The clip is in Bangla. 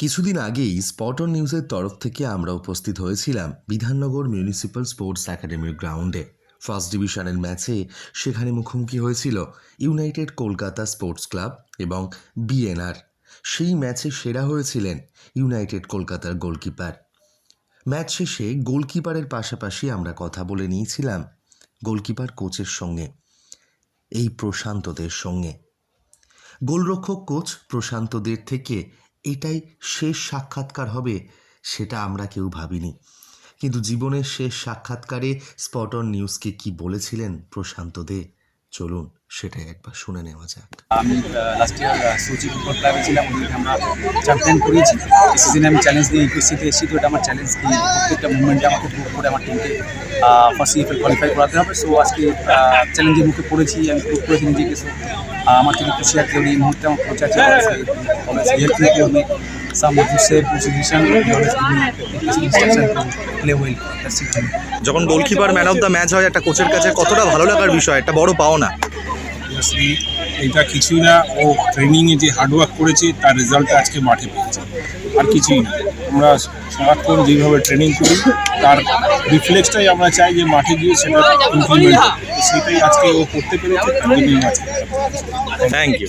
কিছুদিন আগেই স্পটন নিউজের তরফ থেকে আমরা উপস্থিত হয়েছিলাম বিধাননগর মিউনিসিপ্যাল স্পোর্টস একাডেমির গ্রাউন্ডে। ফার্স্ট ডিভিশনের ম্যাচে সেখানে মুখোমুখি হয়েছিল ইউনাইটেড কলকাতা স্পোর্টস ক্লাব এবং বিএনআর। সেই ম্যাচে সেরা হয়েছিলেন ইউনাইটেড কলকাতার গোলকিপার। ম্যাচ শেষে গোলকিপারের পাশাপাশি আমরা কথা বলে নিয়েছিলাম গোলকিপার কোচের সঙ্গে, এই প্রশান্তদের সঙ্গে। গোলরক্ষক কোচ প্রশান্তদের থেকে এটাই শেষ সাক্ষাৎকার হবে, সেটা আমরা কেউ ভাবিনি। কিন্তু জীবনের শেষ সাক্ষাৎকারে স্পটন নিউজকে কি বলেছিলেন প্রশান্ত দে? চলুন সেটাই একবার শুনে নেওয়া যাক। আমি লাস্ট ইয়ার সূচি ফুটবল ক্লাবে ছিলাম, ওদেরকে আমরা চ্যাম্পিয়ন করিয়েছি এই সিজনে আমি চ্যালেঞ্জ দিয়ে ইউপিএসসিতে এসেছি, তো এটা আমার চ্যালেঞ্জ দিয়ে প্রত্যেকটা মুভমেন্টে আমাকে প্রুভ করে আমার টিমকে ফার্স্ট সিএফএল কোয়ালিফাই করাতে হবে। সো আজকে চ্যালেঞ্জের মুখে পড়েছি, আমি প্রুভ করেছি নিজেকে। সো আমার থেকে খুশি আছে উনি এই মুহূর্তে আমার কোচ আছে ওয়েল দ্যাটস ইট যখন goalkeeper man of the match হয় একটা কোচের কাছে কতটা ভালো লাগার বিষয়? একটা বড় পাওনা। এটা কিছুই না ও ট্রেনিংয়ে যে হার্ডওয়ার্ক করেছে তার রেজাল্টটা আজকে মাঠে পেয়েছে। আর কিছুই না। আমরা সারাক্ষণ যেভাবে ট্রেনিং করি তার রিফ্লেক্সটাই আমরা চাই যে মাঠে গিয়ে সেটা ইমপ্লিমেন্ট সেটাই আজকে ও করতে পেরেছে তার জন্যই আজকে থ্যাংক ইউ